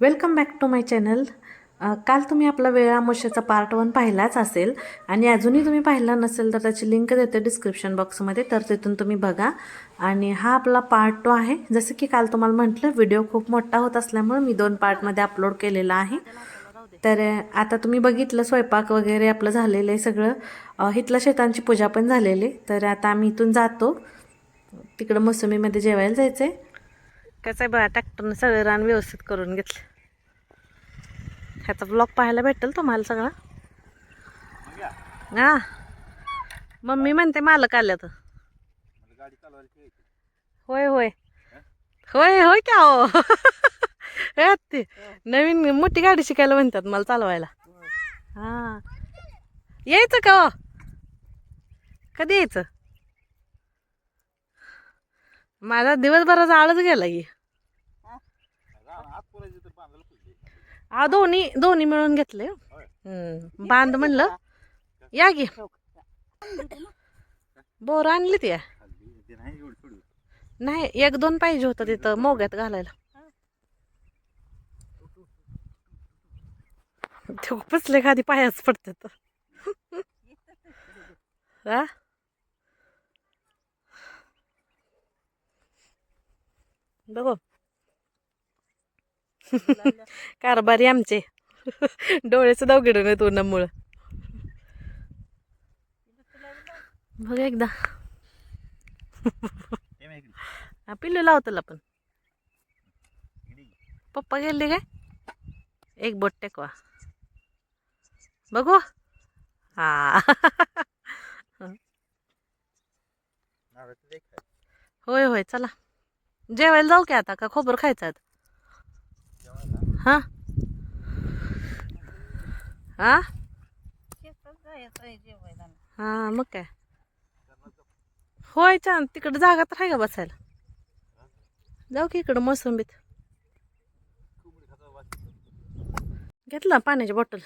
Welcome back to my channel काल तुम्ही आपला वेळा आमोशाचा पार्ट वन पाहिलाच असेल आणि अजूनही तुम्ही पाहिला नसेल तर त्याची लिंक देते डिस्क्रिप्शन बॉक्समध्ये तर तिथून तुम्ही बघा. आणि हा आपला पार्ट टू आहे. जसं की काल तुम्हाला म्हटलं व्हिडिओ खूप मोठा होत असल्यामुळे मी दोन पार्टमध्ये अपलोड केलेला आहे. तर आता तुम्ही बघितलं स्वयंपाक वगैरे आपलं झालेलं आहे सगळं. इथलं शेतांची पूजा पण झालेली तर आता आम्ही इथून जातो. तिकडं मोसमीमध्ये जेवायला जायचं आहे आहे बघा ट्रॅक्टरनं सगळं रान व्यवस्थित करून घेतलं. ह्याचा ब्लॉग पाहायला भेटेल तुम्हाला सगळा. हा. मम्मी म्हणते मालक आल्या तर होय. होय होय होय क्या हो ते नवीन मोठी गाडी शिकायला म्हणतात मला चालवायला. हा. यायचं का हो? कधी यायचं? माझा दिवसभराचा आळच गेला की. हा? दोन्ही दोन्ही मिळून घेतले. बांध म्हणलं. या की. बोर आणली ती. नाही एक दोन पाहिजे होतं तिथं मोग्यात घालायला. ते पुसले खाली पायाच पडतात. हा? बघू. कारभारी आमचे. डोळे सुद्धा उघडून येत उन्हामुळं. बघ एकदा. हा पिल्लू लावतो आपण पप्पा गेले काय? एक बोट टेकवा. बघू. हा. होय होय चला. जेवायला जाऊ की आता? का खोबर खायचं? हा? हा? हा मग काय? होय छान. तिकडं जागा तर आहे का बसायला? जाऊ की इकडं मोसंबीत. घेतला पाण्याची बॉटल?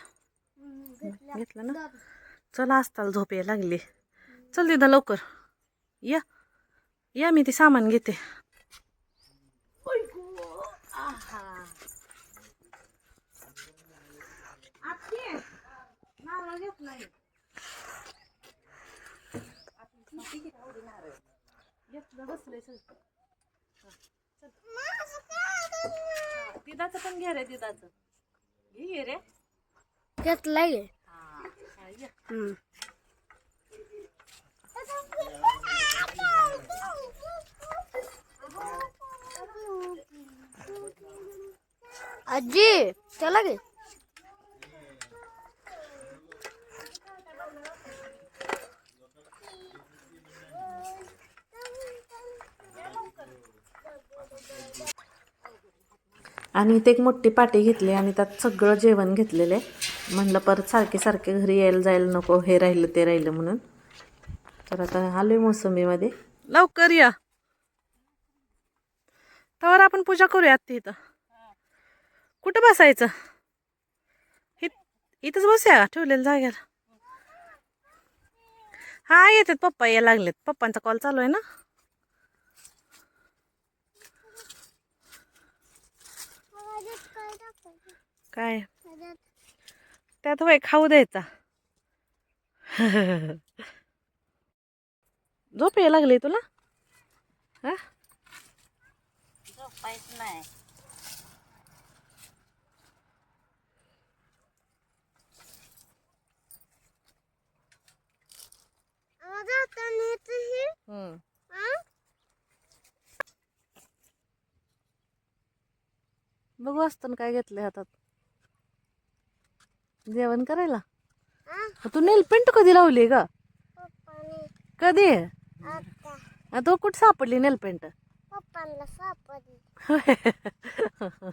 घेतला ना? चला असताल झोप यायला लागली. चल दिदा लवकर. या. या मी ते सामान घेते. दिदाचं पण घे रे दिदाचं. घे रे. घेतलाय. हा या. आजी चला गे. आणि इथे एक मोठी पाटी घेतली आणि त्यात सगळं जेवण घेतलेलं आहे. म्हणलं परत सारखे सारखे घरी यायला जायला नको हे राहिलं ते राहिलं म्हणून. तर आता आलोय मोसंबीमध्ये. लवकर या. तर आपण पूजा करूयात तिथं इथं. कुठं बसायचं? इत इथंच बसूया ठेवलेलं जाग्याला हा येतात पप्पा यायला लागलेत. पप्पांचा कॉल चालू आहे ना? काय? त्यात वय खाऊ द्यायचा. झोप यायला लागली तुला? हा? नाही हम्म. बघू असतं काय घेतलंय हातात. जेवण करायला? तू नेल पेंट कधी लावली ग? कधी? तो कुठं सापडली नेल पेंट? पप्पांना सापडली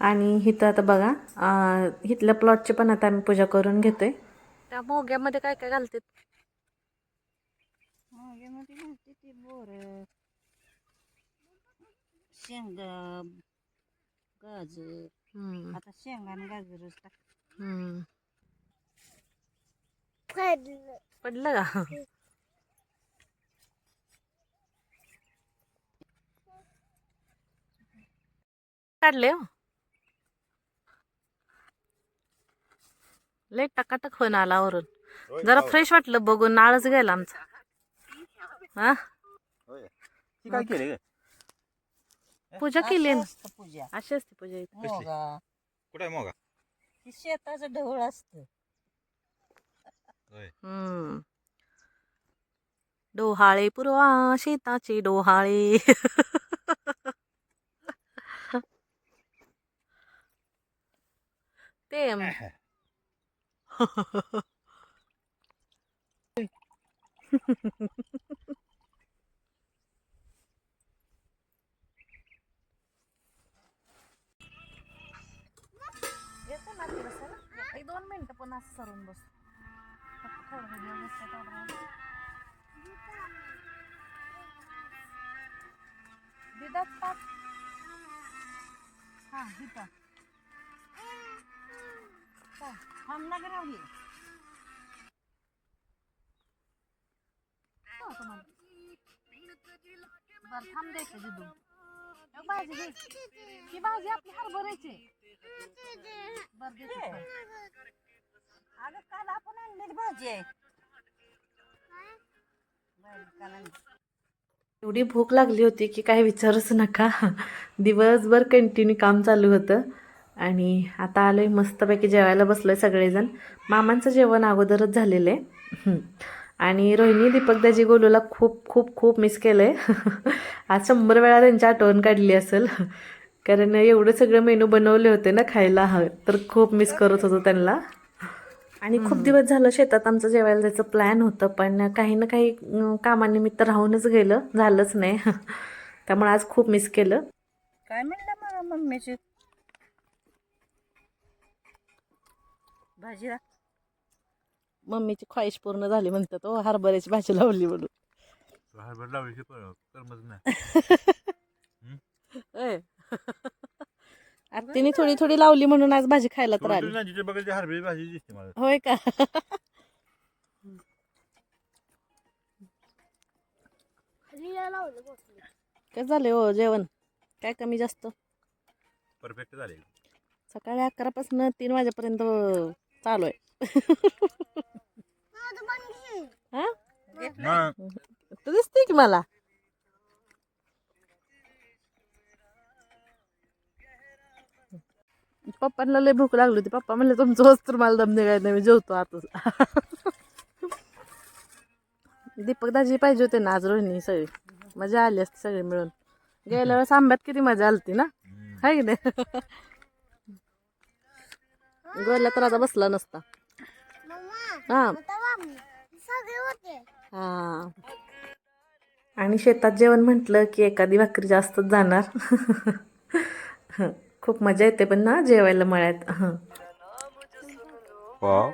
आणि इथं आता बघा अं, इथल्या प्लॉटची पण आता आम्ही पूजा करून घेतोय. त्या मोग्यामध्ये काय काय घालते मागेमध्ये घालते ती बोर शेंग गाजर हम्म, आता शेंगा आणि गाजरच टाक हम्म. पडलं. पडलं का काढले हो. लय टकाटक होईन आला वरून. जरा फ्रेश वाटलं बघून नाळच गेला आमचा. हा? पूजा केली ना? पूजा. अशी असते पूजा कुठे मग? शेताचं ढवळ असतं. हम्म डोहाळे पुरवा शेताचे डोहाळे ते येतो ना ती बसायला? एक दोन मिनिटं पण असं सरून बस फक्त थोडं video बसतं तेवढं. दिदाच पाच हा इथं हो, थांब ना गं राहुली. हो, तुम्हाला. बरं थांब द्यायचं दिदू एक भाजी घे ही भाजी आपली हरभऱ्याची बरं देते थांब. अगं काल आपण आणलेली भाजी आहे. बरं, काल आणली. एवढी भूक लागली होती की काही विचारूच नका. दिवसभर कंटिन्यू काम चालू होतं. आणि आता आलोय मस्तपैकी जेवायला बसलोय सगळेजण. मामांचं जेवण अगोदरच झालेलं आहे. आणि रोहिणी दीपकदाजी गोलूला खूप खूप खूप मिस केलं आहे आज शंभर वेळा त्यांची आठवण काढली असेल. कारण एवढं सगळं मेनू बनवले होते ना खायला. ह तर खूप मिस करत होतो त्यांना. आणि खूप दिवस झालं शेतात आमचं जेवायला जायचं प्लॅन होतं पण काही ना काही कामानिमित्त राहूनच गेलं झालंच नाही. त्यामुळे आज खूप मिस केलं. काय म्हणलं मला मम्मीची भाजी मम्मीची ख्वाहिश पूर्ण झाली म्हणतात ओ हरभऱ्याची भाजी लावली म्हणून. हरभर लावायची करमत नाही होय. अरे तिने थोडी थोडी लावली म्हणून आज भाजी खायला तर आली. बघायची हरभरी भाजी दिसते मला. होय का? काय झाले हो जेवण? काय कमी जास्त? परफेक्ट झाले सकाळी अकरापासून तीन वाजेपर्यंत चालू आहे. हा? तू दिसते की मला? पप्पांना लय भूक लागली होती. पप्पा म्हणले तुमचं होच तर मला दम निघायला नाही मी जेवतो आताच दीपक दाजी पाहिजे होते ना आज रोहिणी सगळी. मजा आली असती सगळी मिळून. गेल्या वेळेस आंब्यात किती मजा आलती ना. हाय की नाही? गोरला तर आता बसला नसता. हा. हा. आणि शेतात जेवण म्हटलं की एखादी भाकरी जास्तच जाणार. खूप मजा येते पण ना जेवायला मळ्यात. हं. वाव.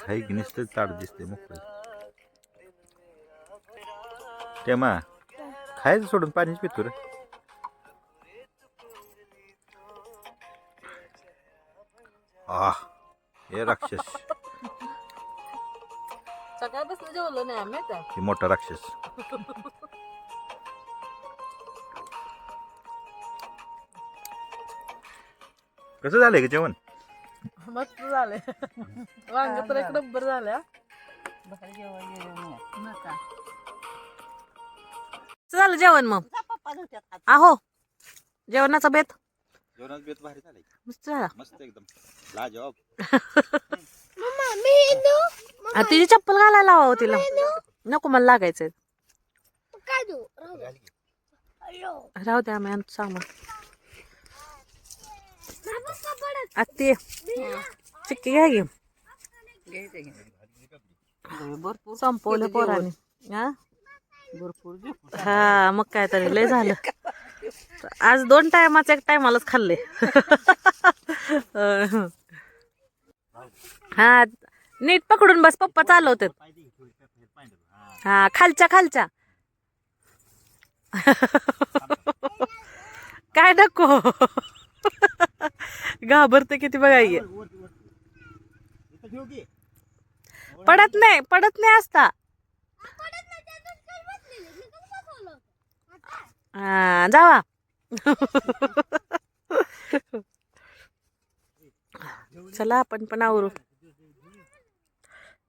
काही नुसतं ताट दिसते मोकळे. तेमा खायचं सोडून पाणीच पितो रे. आह हे राक्षस. सकाळपासून जेवलो नाही आम्ही आता. हे मोठा राक्षस. कसं झालंय का जेवण? मस्त झाले वांग तर एक नंबर झाल्या. झालं जेवण मग. आहो जेवणाचा बेत? जेवणात बेत भारी झालंय. मस्त झाला. मस्त एकदम. लाजवाब. आ, तिची चप्पल घालायला लावा हो तिला. नको मला लागायचंय. राहू द्या आम्ही आणतो सामान. आ, ते चिक्की घ्या घे भरपूर संपवलं पोराने. हा? भरपूर हा मग काय तरी लय झालं. आज दोन टायमाच एक टायमालाच खाल्ले. हा नीट पकडून बस पप्पा चालवतात. हा खालच्या खालच्या. काय नको. घाबरते किती बघाय पडत नाही पडत नाही असता. हा जावा. चला आपण पण आवरू.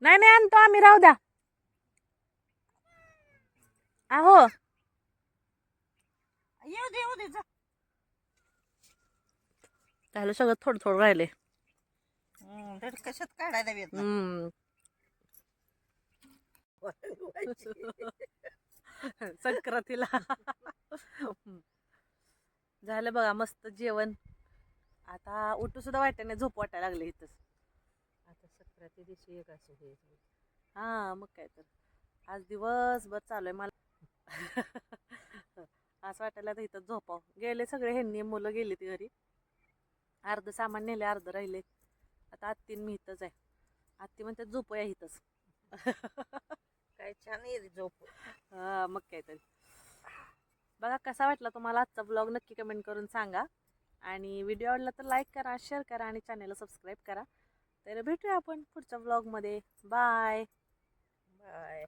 नाही नाही आणतो आम्ही राहू द्या. आहो. येऊ दे येऊ दे जा. त्याला सगळं थोडं थोडं राहिले कशात काढायला येत संक्रांतीला. झालं बघा मस्त जेवण. आता उठू सुद्धा वाटत नाही झोप वाटायला लागले इथंच. आता संक्रांती दिवशी एक असं होईल. हा मग काय तर. आज दिवसभर चालू आहे मला. असं वाटायला तर इथं झोपाव. गेले सगळे ह्यांनी मुलं गेली ती घरी. अर्ध सामान नेले अर्ध राहिले आता आत्तीन मी इथंच आहे. आत्ती म्हणते झोपूया इथंच. काय छान येईल झोप. हा मग काय तरी बघा कसा वाटला तुम्हाला आजचा ब्लॉग नक्की कमेंट करून सांगा. आणि व्हिडिओ आवडला तर लाईक करा शेअर करा आणि चॅनलला सबस्क्राईब करा. तर भेटूया आपण पुढच्या ब्लॉगमध्ये बाय बाय